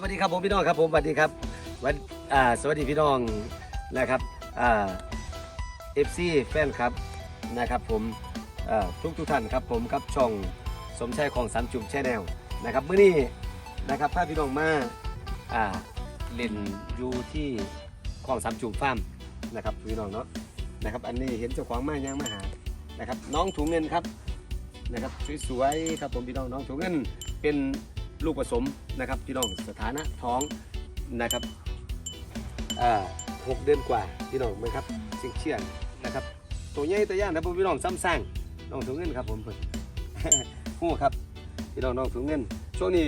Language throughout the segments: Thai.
สวัสดีครับผมพี่น้องครับผมสวัสดีครับวันอ่าสวัสดีพี่น้องนะครับอ่าเอฟซีแฟนครับนะครับผมอ่าทุกทุกท่านครับผมกับช่องสมชายของสามจุ่มแชนแนลนะครับเมื่อนี้นะครับพาพี่น้องมาอ่าเล่นอยู่ที่ของสามจุ่มฟาร์มนะครับพี่น้องเนาะนะครับอันนี้เห็นเจ้าของมายังมาหานะครับน้องถุงเงินครับนะครับสวยๆครับผมพี่น้องน้องถุงเงินเป็น ลูกผสมนะครับพี่น้องสถานะท้องนะครับหกเดือนกว่าพี่น้องไหมครับเชียงเชียงนะครับตัวใหญ่ตัวย่างนะพี่น้องซ้ำสร้างน้องถุงเงินครับผมเพิ่นฮู้ครับพี่น้องน้องถุงเงิน ช่วงนี้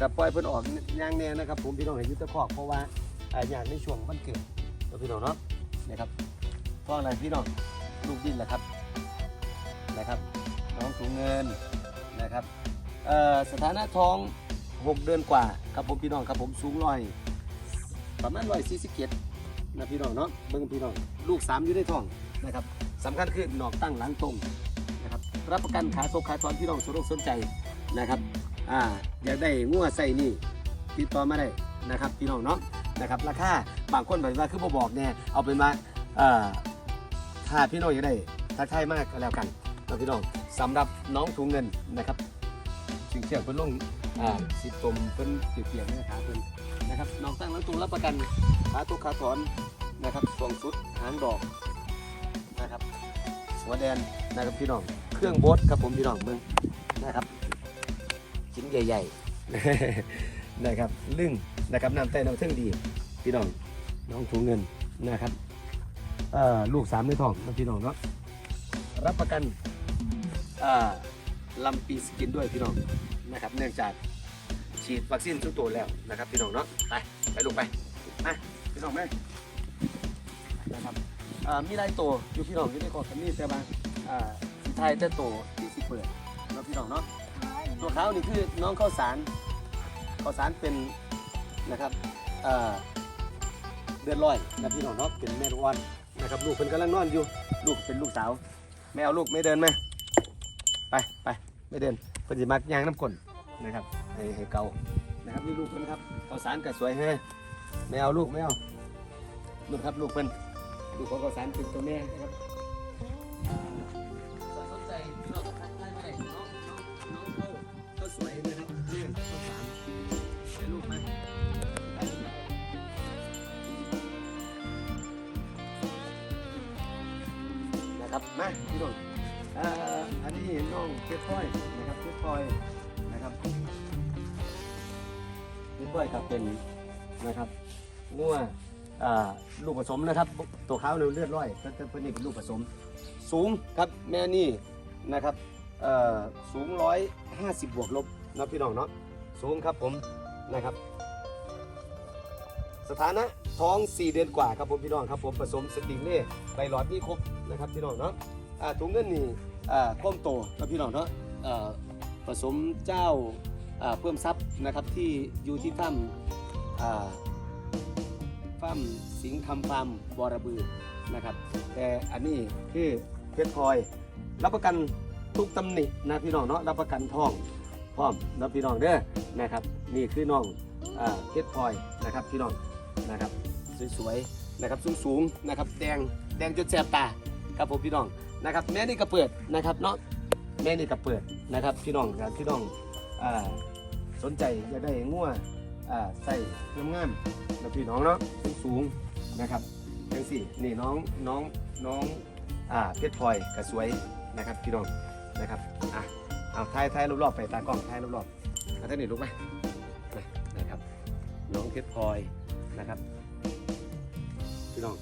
กับปล่อยเพิ่นออกย่างแน่นะครับ ผมพี่น้องให้อยุติคอกเพราะว่าอ่าอยางในช่วงวันเกิดแล้วพี่น้องเนาะนะครับท้องอะไรพี่น้องลูกดินแหละครับนะครับ น้องถุงเงินนะครับ สถานะท้อง 6 เดือนกว่าครับผมพี่น้องครับผมสูงร้อยประมาณร้อยสี่สิบเจ็ดนะพี่น้องเนาะเบิ่งพี่น้องลูกสามอยู่ในท้องนะครับสำคัญคือหนอกตั้งหลังตรงนะครับรับประกันขาตกขาถอนพี่น้องสนอกสนใจนะครับอ่าอยากได้งัวใส่นี่ติดต่อมาได้นะครับพี่น้องเนาะนะครับราคาบางคนบอกว่าคือบ่บอกแน่เอาเป็นว่าเอ่อถ้าพี่น้องอยากได้ทักทายมากก็แล้วกันนะพี่น้องสำหรับน้องถุงเงินนะครับิงเชี่ยวเพิ่นลงอ่าสิตมเพิ่นเปียกๆเนี่ยขาเพิ่นนะครับน้องตั้งแล้วตรงรับประกันขาตุกขาถอนนะครับสวงสุดหางดอกนะครับหัวแดนนะครับพี่น้องเครื่องบดครับผมพี่น้องมึงนะครับชิ้นใหญ่ๆนะครับลึ่งนะครับน้ำใต้น้ำเทิงดี พี่น้องน้องถุงเงินนะครับเออลูกสามในทองนะพี่น้องเนาะรับประกันอ่า ลำปีสกินด้วยพี่น้องนะครับ เนื่องจากฉีดวัคซีนทุกตัวแล้วนะครับพี่น้องเนาะไปไปลูกไปมาพี่น้องไหมนะครับมีหลายตัวอยู่พี่น้องอยู่ในคอคันนี้แต่ว่าอ่าสุดท้ายแต่ตัวที่สิเปิดเนาะพี่น้องเนาะตัวขาวนี่คือน้องข้าวสารข้าวสารเป็นนะครับอ่าเดือนร้อยนะพี่น้องเนาะเป็นแม่ลูกอ่อนนะครับลูกเพิ่นกำลังนอนอยู่ ลูกเป็นลูกสาวไม่เอาลูกไม่เดินไหม ไปไปไม่เดินเพิ่นสิมักยางน้ำก้นนะครับให้ให้เกานะครับนี่ลูกเพิ่นครับข้าวสารก็สวยแฮะไม่เอาลูกไม่เอาลูกครับลูกเพิ่นลูกของข้าวสารเป็นตัวแม่นะครับอ่าสนใจพี่น้องอ่าวสารให้ลูกไหมไปนะครับมาพี่น้อง อันนี้น้องเพชรพลอยนะครับเพชรพลอยนะครับเพชรพลอยครับเป็นนะครับงัวอ่าลูกผสมนะครับ ตัวเขาเนี่ยเลือดร้อยแต่แต่เพิ่นนี่เป็นลูกผสม สูงครับแม่นี่นะครับเอ่อสูงร้อยห้าสิบบวกลบนะพี่น้องเนาะสูงครับผมนะครับ สถานะท้อง 4 เดือนกว่าครับผมพี่น้องครับผมผสมสติงเล่ใบหลอดนี่ครบนะครับพี่น้องเนาะ อ่าถุงเงินนี่อ่าข้อมโตแล้วพี่น้องเนาะอ่าผสมเจ้าอ่าเพิ่มทรัพย์นะครับที่อยู่ที่ถ้ำอ่าฟ้ามสิงห์คำฟาร์มบอระบือนะครับ แต่อันนี้คือเพชรพลอย รับประกันทุกตำหนินะพี่น้องเนาะรับประกันทองพร้อมนะพี่น้องเด้อนะครับ นี่คือน้องอ่าเพชรพลอยนะครับพี่น้องนะครับสวยๆนะครับสูงๆนะครับแดงแดงจนแสบตาครับผมพี่น้อง นะครับแม่นี่ก็เปิดนะครับเนาะแม่นี่ก็เปิดนะครับพี่น้องครับพี่น้องอ่าสนใจอยากได้งัวอ่าใส่งามๆนะพี่น้องเนาะสูงๆนะครับจังสี่นี่น้องน้องน้องอ่าเพชรพลอยก็สวยนะครับพี่น้องนะครับอะเอาถ่ายถ่ายรอบๆไปตากล้องถ่ายรอบๆเอาท่านนี่ลุกไหมนะนะครับน้องเพชรพลอยนะครับพี่น้อง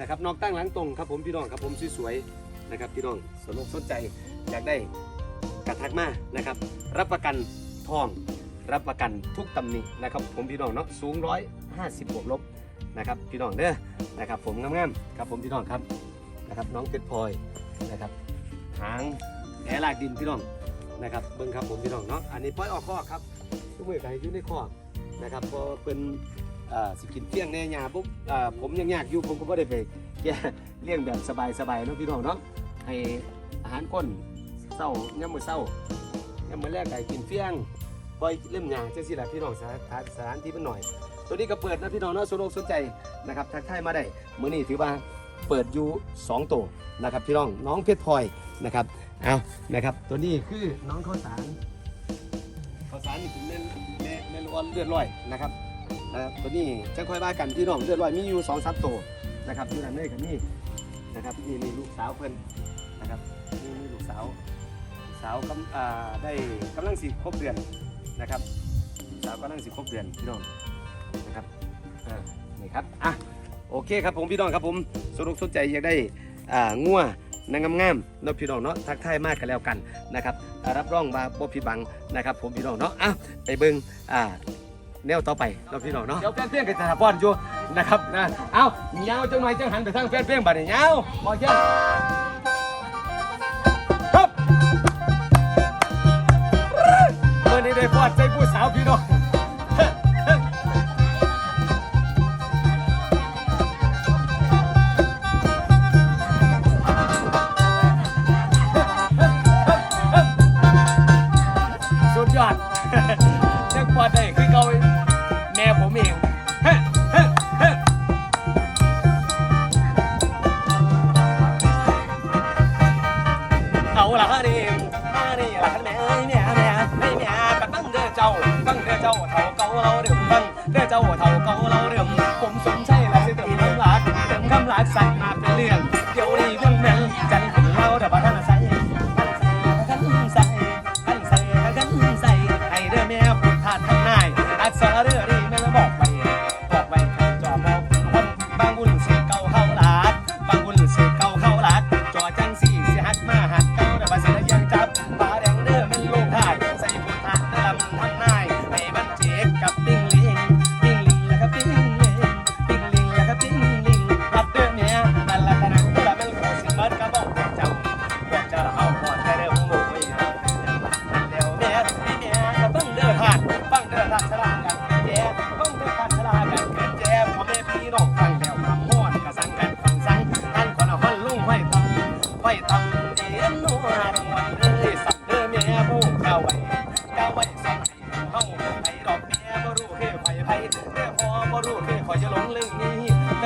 นะครับนองตั้งหลังตรงครับผมพี่น้องครับผมสวยๆ นะครับพี่น้องสนอกสนใจอยากได้กระทักมานะครับ รับประกันทอง รับประกันทุกตำหนินะครับ ผมพี่น้องเนาะสูงร้อยห้าสิบบวกลบนะครับพี่น้องเด้อนะครับ ผมงามๆครับผมพี่น้องครับนะครับ น้องเพชรพลอยนะครับหางแหลากดินพี่น้องนะครับเบิ้งครับผมพี่น้องเนาะอันนี้ปล่อยออกข้อกครับทุกมือไก่อยู่ในข้อกนะครับพอเป็นสิกินเที่ยงแน่ยาปุ๊บผมยังยากอยู่ผมก็ไม่ได้ไปแย่เลี้ยงแบบสบายๆเนาะพี่น้องเนาะ ให้อาหารก้นเศร้าย่ำมือเศร้าย่ำมือแรกไก่กินเฟี้ยงปล่อยเล่มยางจังซี่แหละพี่น้องสถานสถานที่มันหน่อย ตัวนี้ก็เปิดนะพี่น้องเนาะสนุกสนใจนะครับทักทายมาได้มื้อนี้ถือว่าเปิดอยู่2ตัวนะครับพี่น้องน้องเพชรพลอยนะครับเอานะครับตัวนี้คือน้องข้าวสารข้าวสารนี่เป็นแม่นแม่แม่นอ่อนเลือดลอยนะครับนะครับตัวนี้จะค่อยว่ากันพี่น้องเลือดลอยมีอยู่2 3ตัวนะครับอยู่นั่นเลยกับนี่นะครับนี่นี่ลูกสาวเพิ่น นะครับนี่นี่ลูกสาวลูกสาวกำอ่าได้กำลังสิครบเดือนนะครับลูกสาวกำลังสิครบเดือนพี่น้องนะครับอ่านี่ครับอะโอเคครับผมพี่น้องครับผมสนุกสนใจอยากได้อ่างัวนางงามๆเนาะพี่น้องเนาะทักทายมากกันแล้วกันนะครับรับรองว่าบ่ผิดบังนะครับผมพี่น้องเนาะอะไปเบิ่งอ่าแนวต่อไปเนาะพี่น้องเนาะเดี๋ยวแฟนเพลงกันจะพอนอยู่นะครับนะเอ้าเงาจังหน่อยจังหันไปทางแฟนเพลงบัดนี้เงาหมอเจ้า ได้ฟอดใจผู้สาวพี่น้อง มบังเด้อเจ้าเท่าเก่าเราเดิม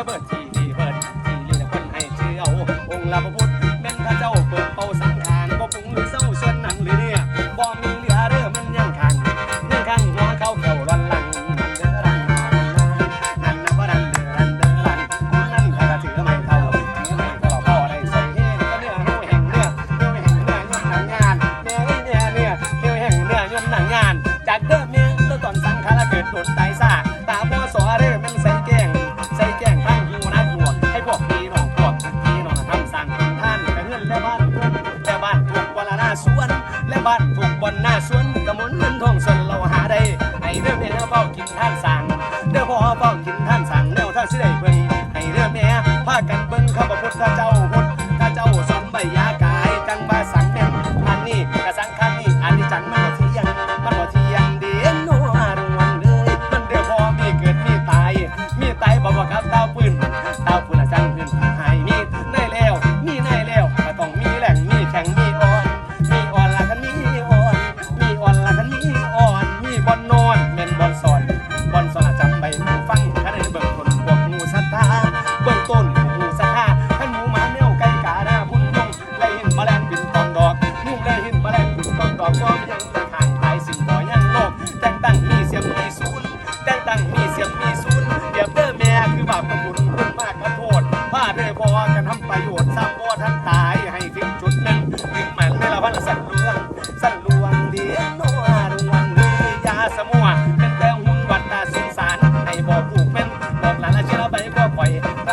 เบิดทีนี่เบิดที่ลีนะคนให้เชื่อองค์ละพ สั่งเด้อพ่อเฝ้ากิ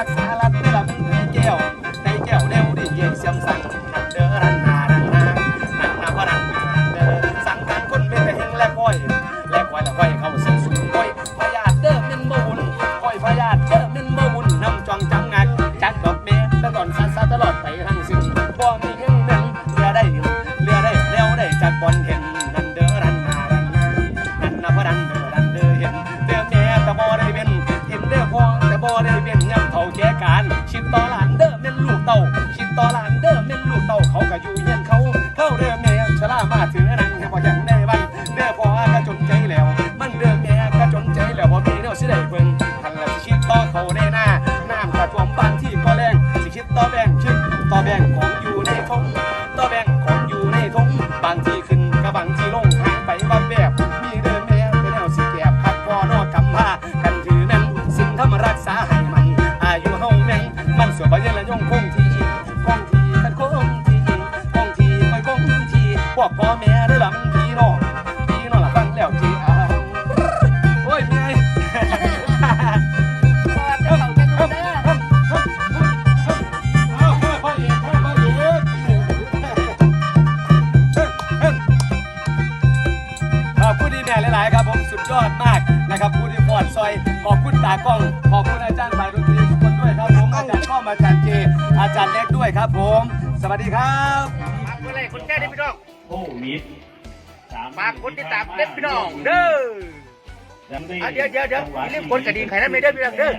กษาลัดในลำในแก้วในแก้วเร็วด้เย็นเสียมสั่งนันเด้อรันนารันนานันนาพรันเด้อสั่งการคนเป็นแต่เฮงและก้อยแลก้อยแลก้อยเข้าสู่สู่ก้อยพยาเด้อเป็นบ่บุญก้อยพยาเด้อเป็นบ่บุญนำจองจังงักจักดอกเบี้ยตลอดซาซาตลอดไปทั้งสิ้นบ่มีเฮงนั้นเรือได้เรือได้แล้วได้จากบอลเห็ เด้อแม่นลูกเต้าเขาก็อยู่เย็นเขาเข้าเด้อแม่ชรามาถือนังนะ พ่อแม่ได้หลังพี่น้องพี่น้องละฟังแล้วจีอะโอ้ยพี่ไงหลายๆครับผมสุดยอดมากนะครับผู้ที่พอดซอยขอบคุณตากล้องขอบคุณอาจารย์ฝ่ายดนตรีทุกคนด้วยครับผมอาจารย์ก้อมอาจารย์เจอาจารย์เล็กด้วยครับผม สวัสดีครับมาเลยคุณแก้ได้พี่น้อง โอ้มิดฝากคนติดตามเด็ดพี่น้องเด้อจำได้อะเดี๋ยวเดี๋ยวเดี๋ยวอย่าลืมกดกระดิ่งไข่นั่นไม่ได้อพี่น้องเด้อ